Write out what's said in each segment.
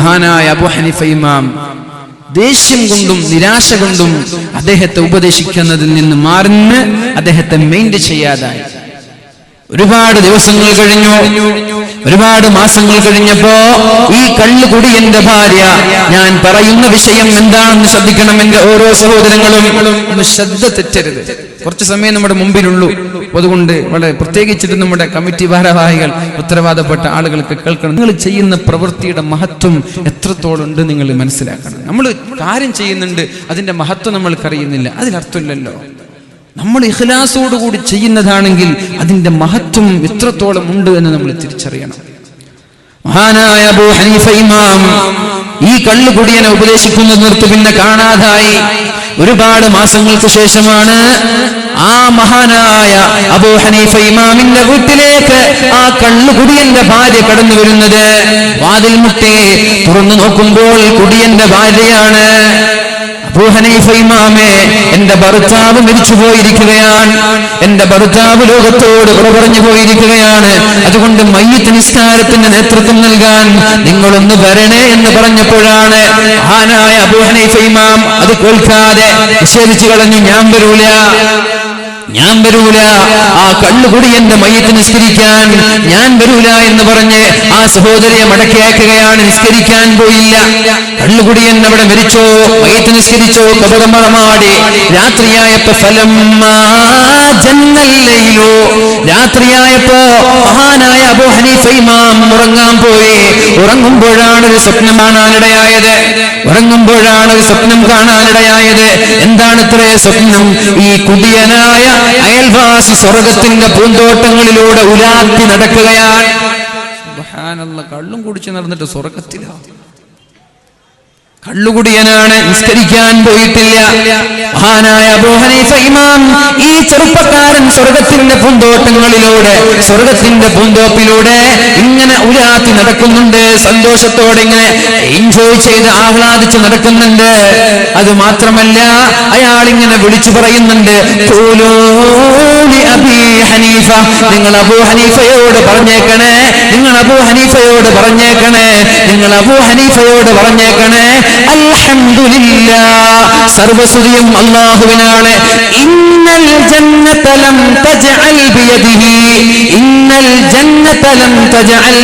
മഹാനായ അബു ഹനിഫ ഇമാം. ദേഷ്യം കൊണ്ടും നിരാശ കൊണ്ടും അദ്ദേഹത്തെ ഉപദേശിക്കുന്നതിൽ നിന്ന് മാറുന്ന് അദ്ദേഹത്തെ മെയിന്റ് ചെയ്യാതായി. ഒരുപാട് ദിവസങ്ങൾ കഴിഞ്ഞു. ഒരുപാട് മാസങ്ങൾ കഴിഞ്ഞപ്പോ ഈ കള്ളുകുടി എന്റെ ഭാര്യ ഞാൻ പറയുന്ന വിഷയം എന്താണെന്ന് ശ്രദ്ധിക്കണം എന്റെ ഓരോ സഹോദരങ്ങളും ശ്രദ്ധ തെറ്റരുത്. കുറച്ച് സമയം നമ്മുടെ മുമ്പിലുള്ളൂ. അതുകൊണ്ട് വളരെ പ്രത്യേകിച്ചിട്ട് നമ്മുടെ കമ്മിറ്റി ഭാരവാഹികൾ ഉത്തരവാദപ്പെട്ട ആളുകൾക്ക് കേൾക്കണം. നിങ്ങൾ ചെയ്യുന്ന പ്രവൃത്തിയുടെ മഹത്വം എത്രത്തോളം ഉണ്ട് നിങ്ങൾ മനസ്സിലാക്കണം. നമ്മൾ കാര്യം ചെയ്യുന്നുണ്ട് അതിന്റെ മഹത്വം നമ്മൾക്കറിയുന്നില്ല അതിനർത്ഥമില്ലല്ലോ നമ്മൾ ഇഖ്ലാസോടുകൂടി ചെയ്യുന്നതാണെങ്കിൽ അതിന്റെ മഹത്വം എത്രത്തോളം ഉണ്ട് എന്ന് നമ്മൾ തിരിച്ചറിയണം. മഹാനായ അബൂ ഹനീഫ ഇമാം ഈ കള്ളുകുടിയനെ ഉപദേശിക്കുന്നത് നിർത്തി പിന്നെ കാണാതായി. ഒരുപാട് മാസങ്ങൾക്ക് ശേഷമാണ് ആ മഹാനായ അബൂ ഹനീഫ ഇമാമിന്റെ വീട്ടിലേക്ക് ആ കള്ളുകുടിയന്റെ ഭാര്യ കടന്നു വരുന്നത്. വാതിൽ മുട്ടി തുറന്നു നോക്കുമ്പോൾ കുടിയന്റെ ഭാര്യയാണ്. അബൂ ഹനീഫ ഇമാമേ എന്റെ ഭർത്താവ് മരിച്ചു പോയിരിക്കുകയാണ്. എന്റെ ഭർത്താവ് ലോകത്തോട് പറഞ്ഞു പോയിരിക്കുകയാണ്. അതുകൊണ്ട് മയ്യത്ത് നിസ്കാരത്തിന്റെ നേതൃത്വം നൽകാൻ നിങ്ങളൊന്ന് വരണേ എന്ന് പറഞ്ഞപ്പോഴാണ് മഹാനായ അബൂ ഹനീഫ ഇമാം അത് കേൾക്കാതെ നിഷേധിച്ചു കളഞ്ഞു ഞാൻ വരൂല. ഞാൻ വരൂല. ആ കള്ളുകുടി എന്റെ മയ്യത്ത് നിസ്കരിക്കാൻ. ഞാൻ വരൂല എന്ന് പറഞ്ഞ് ആ സഹോദരിയെ മടക്കിയാക്കുകയാണ് നിസ്കരിക്കാൻ പോയില്ല. കള്ളുകുടി എന്നെ അവിടെ മരിച്ചോ? മയ്യത്ത് നിസ്കരിച്ചോ? കപടമളമാടി രാത്രിയായപ്പോ ഫലം ജന്നല്ലയിലോ. രാത്രിയായപ്പോ മഹാനായ അബൂ ഹനീഫ ഇമാം ഉറങ്ങാൻ പോയി. ഉറങ്ങുമ്പോഴാണ് ഒരു സ്വപ്നം കാണാനിടയായത്. ഉറങ്ങുമ്പോഴാണ് ഒരു സ്വപ്നം കാണാനിടയായത്. എന്താണ് ഇത്രേ സ്വപ്നം? ഈ കുടിയനായ അയൽവാസി സ്വർഗത്തിന്റെ പൂന്തോട്ടങ്ങളിലൂടെ ഉലാത്തി നടക്കുകയാണ്. കള്ളും കുടിച്ച് നടന്നിട്ട് സ്വർഗത്തിലാണ് കള്ളുകുടിയനാണ് നിസ്കരിക്കാൻ പോയിട്ടില്ല. മഹാനായ അബൂ ഹനീഫ ഇമാം ഈ ചെറുപ്പക്കാരൻ സ്വർഗത്തിന്റെ പൂന്തോട്ടങ്ങളിലൂടെ സ്വർഗത്തിന്റെ പൂന്തോപ്പിലൂടെ ഇങ്ങനെ നടക്കുന്നുണ്ട്. സന്തോഷത്തോടെ ഇങ്ങനെ എൻജോയ് ചെയ്ത് ആഹ്ലാദിച്ച് നടക്കുന്നുണ്ട്. അത് മാത്രമല്ല അയാൾ ഇങ്ങനെ വിളിച്ചു പറയുന്നുണ്ട് "ഖൂലൂ ലി അബീ ഹനീഫ. നിങ്ങൾ അബൂ ഹനീഫയോട് പറഞ്ഞേക്കണേ നിങ്ങൾ അബൂ ഹനീഫയോട് പറഞ്ഞേക്കണേ നിങ്ങൾ അബൂ ഹനീഫയോട് പറഞ്ഞേക്കണേ അൽഹംദുലില്ലാ സർവസുതിയും അള്ളാഹുവിനാണ് ഇന്നൽ ജന്നതലം തജഅൽ ബിയദിഹി. ഇന്നൽ ജന്നതലം തജഅൽ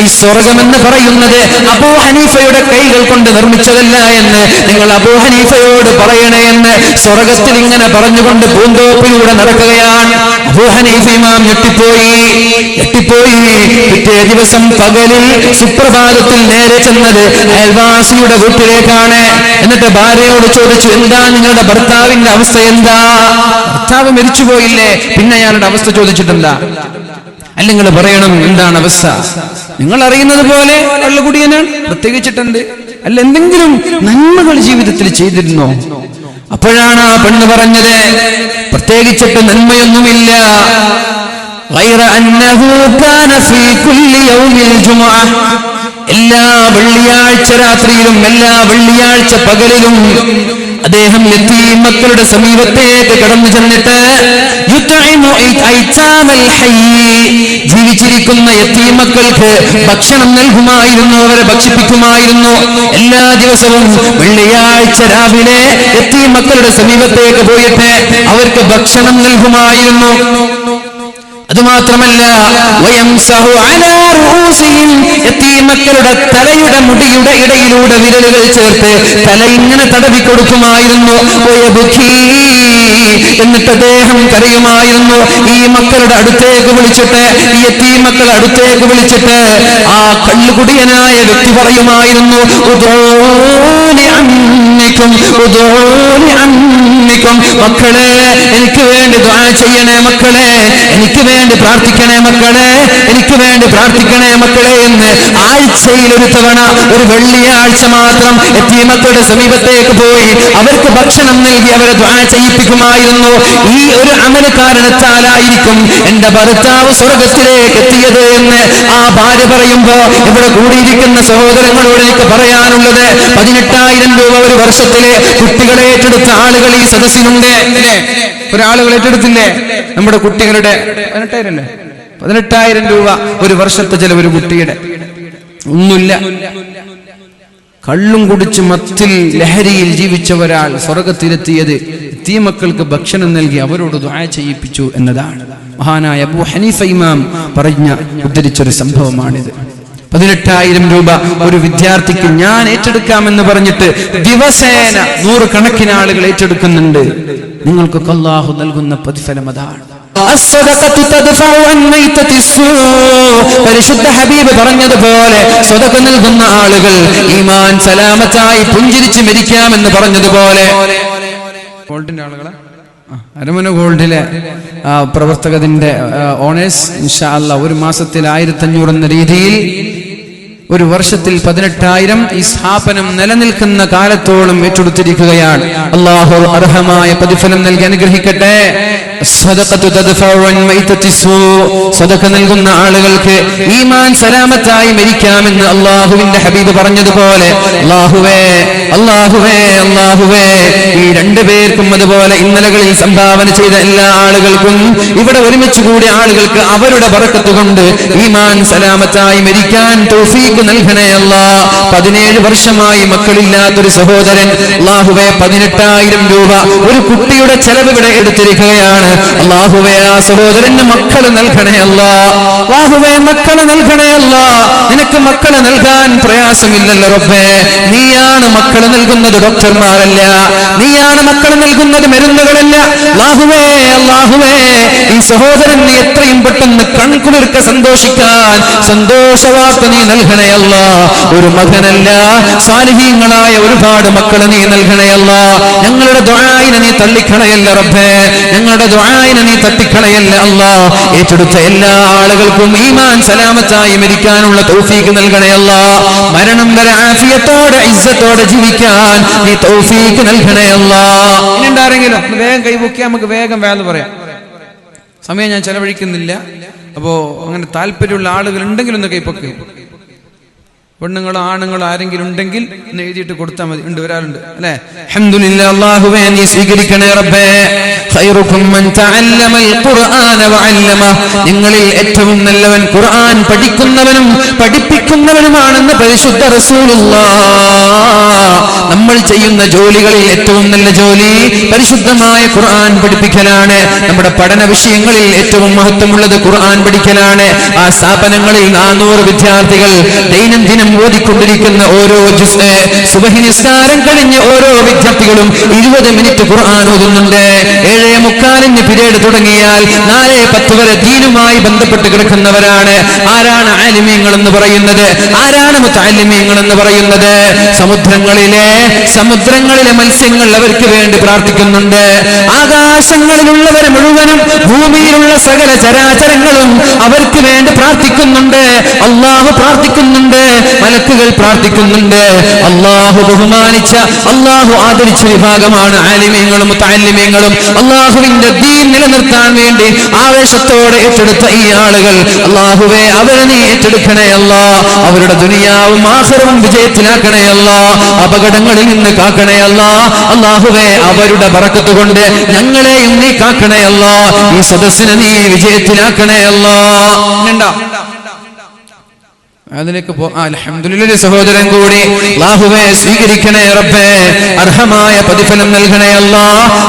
ഈ സ്വർഗം എന്ന് പറയുന്നത് അബൂ ഹനീഫയുടെ കൈകൾ കൊണ്ട് നിർമ്മിച്ചതല്ല എന്ന് നിങ്ങൾ അബൂ ഹനീഫയോട് പറയണേ എന്ന് സ്വർഗത്തിൽ ഇങ്ങനെ പറഞ്ഞുകൊണ്ട് പൂന്തോപ്പിലൂടെ നടക്കുകയാണ്. അബൂ ഹനീഫ ഇമാം ഞെട്ടിപ്പോയി. ഞെട്ടിപ്പോയി. പിറ്റേ ദിവസം പകലിൽ സുപ്രഭാതത്തിൽ നേരെ ചെന്നത് അയൽവാസിയുടെ വീട്ടിലേക്കാണ്. എന്നിട്ട് ഭാര്യയോട് ചോദിച്ചു എന്താ നിങ്ങളുടെ ഭർത്താവിന്റെ അവസ്ഥ എന്താ? ഭർത്താവ് മരിച്ചുപോയില്ലേ? പിന്നെ അയാളുടെ അവസ്ഥ ചോദിച്ചിട്ടെന്താ? അല്ലെങ്കിൽ പറയണം എന്താണ് അവസ്ഥ? നിങ്ങൾ അറിയുന്നത് പോലെ കള്ളുകുടിയനാണ് പ്രത്യേകിച്ചിട്ടുണ്ട്. അല്ല എന്തെങ്കിലും നന്മകൾ ജീവിതത്തിൽ ചെയ്തിരുന്നോ? അപ്പോഴാണ് ആ പെണ്ണ് പറഞ്ഞത് പ്രത്യേകിച്ചിട്ട് നന്മയൊന്നുമില്ല. എല്ലാ വെള്ളിയാഴ്ച രാത്രിയിലും എല്ലാ വെള്ളിയാഴ്ച പകലിലും അദ്ദേഹം എത്തി മക്കളുടെ സമീപത്തേക്ക് കടന്നു ചെന്നിട്ട് ജീവിച്ചിരിക്കുന്ന എത്തീമക്കൾക്ക് ഭക്ഷണം നൽകുമായിരുന്നു അവരെ ഭക്ഷിപ്പിക്കുമായിരുന്നു. എല്ലാ ദിവസവും വെള്ളിയാഴ്ച രാവിലെ എത്തീമക്കളുടെ സമീപത്തേക്ക് പോയിട്ട് അവർക്ക് ഭക്ഷണം നൽകുമായിരുന്നു. അതുമാത്രമല്ല യതീമക്കളുടെ തലയുടെ മുടിയുടെ ഇടയിലൂടെ വിരലുകൾ ചേർത്ത് തല ഇങ്ങനെ തടവി കൊടുക്കുമായിരുന്നു. എന്നിട്ട് അദ്ദേഹം കരയുമായിരുന്നു. ഈ മക്കളുടെ അടുത്തേക്ക് വിളിച്ചിട്ട് ഈ യത്തീമക്കൾ അടുത്തേക്ക് വിളിച്ചിട്ട് ആ കള്ളുകുടിയനായ വ്യക്തി പറയുമായിരുന്നു മക്കളെ എനിക്ക് വേണ്ടി ദ്വാ ചെയ്യണേ മക്കളെ. വേണ്ടി പ്രാർത്ഥിക്കണേ മക്കളെ എനിക്ക് വേണ്ടി പ്രാർത്ഥിക്കണേ മക്കളെ എന്ന് ആഴ്ചയിൽ ഒരു തവണ ഒരു വെള്ളിയാഴ്ച മാത്രം എത്തിയമ്മക്കളുടെ സമീപത്തേക്ക് പോയി അവർക്ക് ഭക്ഷണം നൽകി അവരെ ദ്വാ ചെയ്യിപ്പിക്കുമായിരുന്നു ഈ ഒരു അമല കാരണത്താലായിരിക്കും എന്റെ ഭർത്താവ് സ്വർഗത്തിലേക്ക് എത്തിയത് എന്ന് ആ ഭാര്യ പറയുമ്പോ ഇവിടെ കൂടിയിരിക്കുന്ന സഹോദരങ്ങളോട് എനിക്ക് പറയാനുള്ളത് പതിനെട്ടായിരം രൂപ ഒരു വർഷത്തിലെ കുട്ടികളെ ഏറ്റെടുത്ത ആളുകൾ ഈ സദസ്സിലുണ്ട് ഇല്ലേ? ഒരാളുകൾ ഏറ്റെടുത്തില്ലേ? നമ്മുടെ കുട്ടികളുടെ പതിനെട്ടായിരം പതിനെട്ടായിരം രൂപ ഒരു വർഷത്തെ ചില ഒരു കുട്ടിയുടെ. ഒന്നുമില്ല. കള്ളും കുടിച്ച് മത്തിൽ ലഹരിയിൽ ജീവിച്ച ഒരാൾ സ്വർഗത്തിലെത്തിയത് തീമക്കൾക്ക് ഭക്ഷണം നൽകി അവരോട് ദ്വായ ചെയ്യിപ്പിച്ചു എന്നതാണ്. മഹാനായ അബൂ ഹനീഫ ഇമാം പറഞ്ഞ ഉദ്ധരിച്ചൊരു സംഭവമാണിത്. പതിനെട്ടായിരം രൂപ ഒരു വിദ്യാർത്ഥിക്ക് ഞാൻ ഏറ്റെടുക്കാമെന്ന് പറഞ്ഞിട്ട് ദിവസേന നൂറുകണക്കിന് ആളുകൾ ഏറ്റെടുക്കുന്നുണ്ട്. നിങ്ങൾക്ക് അള്ളാഹു നൽകുന്ന പ്രതിഫലം അതാണ്. പരിശുദ്ധ ഹബീബ് പറഞ്ഞതുപോലെ സ്വതക നൽകുന്ന ആളുകൾ ഈമാൻ സലാമത്തായി പുഞ്ചിരിച്ച് മരിക്കാമെന്ന് പറഞ്ഞതുപോലെ. ഗോൾഡിന്റെ ആളുകളെ? അരമന ഗോൾഡിലെ ആ, പ്രവർത്തകത്തിന്റെ ഓണേഴ്സ് ഇൻഷാ അല്ല ഒരു മാസത്തിൽ ആയിരത്തി അഞ്ഞൂറ് എന്ന രീതിയിൽ ഒരു വർഷത്തിൽ പതിനെട്ടായിരം ഈ സ്ഥാപനം നിലനിൽക്കുന്ന കാലത്തോളം ഏറ്റെടുത്തിരിക്കുകയാണ്. അള്ളാഹു അർഹമായ പ്രതിഫലം നൽകി അനുഗ്രഹിക്കട്ടെ. മൈതത്തി നൽകുന്ന ആളുകൾക്ക് ഈമാൻ സലാമത്തായി മരിക്കാമെന്ന് അള്ളാഹുവിന്റെ ഹബീബ് പറഞ്ഞതുപോലെ അള്ളാഹുവേ അള്ളാഹുവേ അള്ളാഹുവേ ഈ രണ്ടുപേർക്കും അതുപോലെ ഇന്നലകളിൽ സംഭാവന ചെയ്ത എല്ലാ ആളുകൾക്കും ഇവിടെ ഒരുമിച്ച് കൂടിയ ആളുകൾക്ക് അവരുടെ വറക്കത്തുകൊണ്ട് ഈമാൻ സലാമത്തായി മരിക്കാൻ തൗഫീഖ് നൽകണേ അല്ലാ. പതിനേഴ് വർഷമായി മക്കളില്ലാത്തൊരു സഹോദരൻ അള്ളാഹുവെ പതിനെട്ടായിരം രൂപ ഒരു കുട്ടിയുടെ ചെലവ് ഇവിടെ എടുത്തിരിക്കുകയാണ്. അള്ളാഹുവെ ആ സഹോദരന് മക്കൾ നൽകണേ അള്ളാഹുവെ മക്കൾ നൽകണേ നിനക്ക് മക്കളെ നൽകാൻ പ്രയാസമില്ലല്ലോ റബ്ബേ. നീയാണ് മക്കളെ നൽകുന്നത് ഡോക്ടർമാരല്ല. നീയാണ് മക്കളെ നൽകുന്നത് മരുന്നുകളല്ല. അള്ളാഹുവേ അല്ലാഹുവേ. ഈ സഹോദരൻ നീ എത്രയും പെട്ടെന്ന് കൺകുളിർക്ക സന്തോഷിക്കാൻ സന്തോഷവാർത്ത നീ നൽകണയല്ല ഒരു മകനല്ല സാലിഹീങ്ങളായ ഒരുപാട് മക്കളെ നീ നൽകണയല്ല ഞങ്ങളുടെ ദ്വായന നീ തള്ളിക്കളയല്ല റബ്ബേ. ഞങ്ങളുടെ ദ്വായന നീ തട്ടിക്കളയല്ല അല്ല. ഏറ്റെടുത്ത എല്ലാ ആളുകൾക്കും ഈമാൻ സലാമത്തായി മരിക്കാനുള്ള തൗഫീക്ക് നൽകണയല്ല മരണം വരെ ആഫിയത്തോടെ ഇസ്സത്തോടെ ജീവിക്കാൻ നീ തൗഫീക്ക് നൽകണയല്ല ഇനിണ്ടാരെങ്കിലും വേഗം കൈപൊക്കി നമുക്ക് വേഗം വേണമെന്ന് പറയാം. സമയം ഞാൻ ചെലവഴിക്കുന്നില്ല. അപ്പോ അങ്ങനെ താല്പര്യമുള്ള ആളുകൾ ഉണ്ടെങ്കിൽ ഒന്ന് കൈപ്പൊക്കെ പെണ്ണുങ്ങളോ ആണുങ്ങളോ ആരെങ്കിലും ഉണ്ടെങ്കിൽ എഴുതിയിട്ട് കൊടുത്താൽ മതി. ഉണ്ട് ഒരാളുണ്ട് അല്ലെ? അല്ലാഹുവേ നീ സ്വീകരിക്കണേ റബ്ബേ. നിങ്ങളിൽ ഏറ്റവും നല്ലവൻ ഖുർആൻ പഠിക്കുന്നവനും പഠിപ്പിക്കുന്നവനുമാണെന്ന് പരിശുദ്ധ റസൂലുള്ളാഹ്. നമ്മൾ ചെയ്യുന്ന ജോലികളിൽ ഏറ്റവും നല്ല ജോലി പരിശുദ്ധമായ ഖുർആൻ പഠിപ്പിക്കലാണ്. നമ്മുടെ പഠന വിഷയങ്ങളിൽ ഏറ്റവും മഹത്വമുള്ളത് ഖുർആൻ പഠിക്കലാണ്. ആ സ്ഥാപനങ്ങളിൽ നാനൂറ് വിദ്യാർത്ഥികൾ ദൈനംദിനം ഓതിക്കൊണ്ടിരിക്കുന്ന ഓരോ സുബഹി നിസ്കാരം കഴിഞ്ഞ് ഓരോ വിദ്യാർത്ഥികളും ഇരുപത് മിനിറ്റ് ഖുർആൻ ഓതുന്നുണ്ട്. ഏഴേ മുക്കാലിന് പിരീഡ് തുടങ്ങിയാൽ നാല് പത്ത് വരെ ദീനുമായി ബന്ധപ്പെട്ട് കിടക്കുന്നവരാണ്. ആരാണ് ആലിമ്യങ്ങൾ എന്ന് പറയുന്നത്? ആരാണ് മുത്താലിമ്യങ്ങൾ എന്ന് പറയുന്നത്? സമുദ്രങ്ങളിലെ സമുദ്രങ്ങളിലെ മത്സ്യങ്ങൾ അവർക്ക് വേണ്ടി പ്രാർത്ഥിക്കുന്നുണ്ട്. ആകാശങ്ങളിലുള്ളവർ മുഴുവനും ഭൂമിയിലുള്ള സകല ചരാചരങ്ങളും അവർക്ക് വേണ്ടി പ്രാർത്ഥിക്കുന്നുണ്ട്. അള്ളാഹു പ്രാർത്ഥിക്കുന്നുണ്ട് മലക്കുകൾ പ്രാർത്ഥിക്കുന്നുണ്ട്. അള്ളാഹു ബഹുമാനിച്ച അള്ളാഹു ആദരിച്ച വിഭാഗമാണ് ആലിമ്യങ്ങളും താലിമ്യങ്ങളും അള്ളാഹുവിന്റെ ദീൻ നിലനിർത്താൻ വേണ്ടി ആവേശത്തോടെ ഏറ്റെടുത്ത ഈ ആളുകൾ. അള്ളാഹുവെ അവരെ നീ ഏറ്റെടുക്കണേ അല്ല. അവരുടെ ദുനിയാവും ആസരവും വിജയത്തിലാക്കണേ അല്ല. അപകടങ്ങളിൽ നിന്ന് കാക്കണേ അല്ല. അള്ളാഹുവെ അവരുടെ പറക്കത്ത് കൊണ്ട് ഞങ്ങളെയും നീ കാക്കണേ അല്ല. ഈ സദസ്സിനെ നീ വിജയത്തിലാക്കണേ അല്ല. അതിലേക്ക് പോ സഹോദരൻ കൂടി. അള്ളാഹുവെ സ്വീകരിക്കണേ റബ്ബേ. അർഹമായ പ്രതിഫലം നൽകണേ അല്ലാ.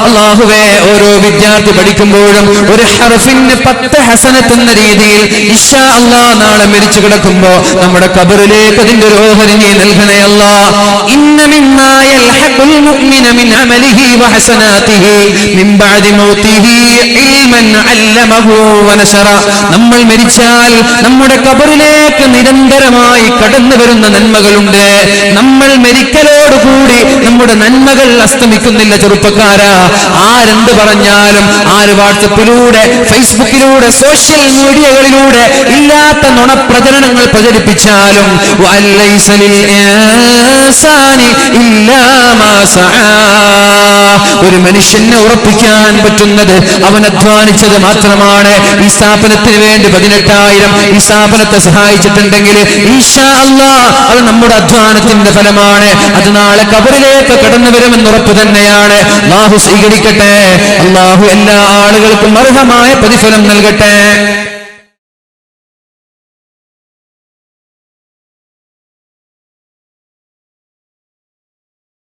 അള്ളാഹുവെ ഓരോ വിദ്യാർത്ഥി പഠിക്കുമ്പോഴും ഒരു ഹർഫിന് പത്ത് ഹസനത്ത് എന്ന രീതിയിൽ ഇഷാ അല്ലാ നാളെ മരിച്ചു കിടക്കുമ്പോ നമ്മുടെ കബറിലേക്ക് അതിന്റെ ഒരു നൽകണേ അല്ലാ. നമ്മൾ മരിച്ചാൽ നമ്മുടെ കബറിലേക്ക് നിരന്തരമായി കടന്നു വരുന്ന നന്മകളുണ്ട് നമ്മൾ മരിക്കലോടുകൂടി നമ്മുടെ നന്മകൾ അസ്തമിക്കുന്നില്ല ചെറുപ്പക്കാരാ ആരെന്ത് പറഞ്ഞാലും ആര് വാട്സപ്പിലൂടെ ഫേസ്ബുക്കിലൂടെ സോഷ്യൽ മീഡിയകളിലൂടെ ഇല്ലാത്ത നുണപ്രചരണങ്ങൾ പ്രചരിപ്പിച്ചാലും ഇല്ലാ മാ. ഒരു മനുഷ്യനെ ഉറപ്പിക്കാൻ പറ്റുന്നത് അവൻ അധ്വാനിച്ചത് മാത്രമാണ്. ഈ സ്ഥാപനത്തിന് വേണ്ടി പതിനെട്ടായിരം ഈ സ്ഥാപനത്തെ സഹായിച്ചിട്ടുണ്ടെങ്കിൽ ഈശാ അല്ലാ അത് നമ്മുടെ അധ്വാനത്തിന്റെ ഫലമാണ്. അത് നാളെ കബറിലേക്ക് കടന്നു വരുമെന്ന് ഉറപ്പ് തന്നെയാണ്. അള്ളാഹു സ്വീകരിക്കട്ടെ. അള്ളാഹു എല്ലാ ആളുകൾക്കും അർഹമായ പ്രതിഫലം നൽകട്ടെ.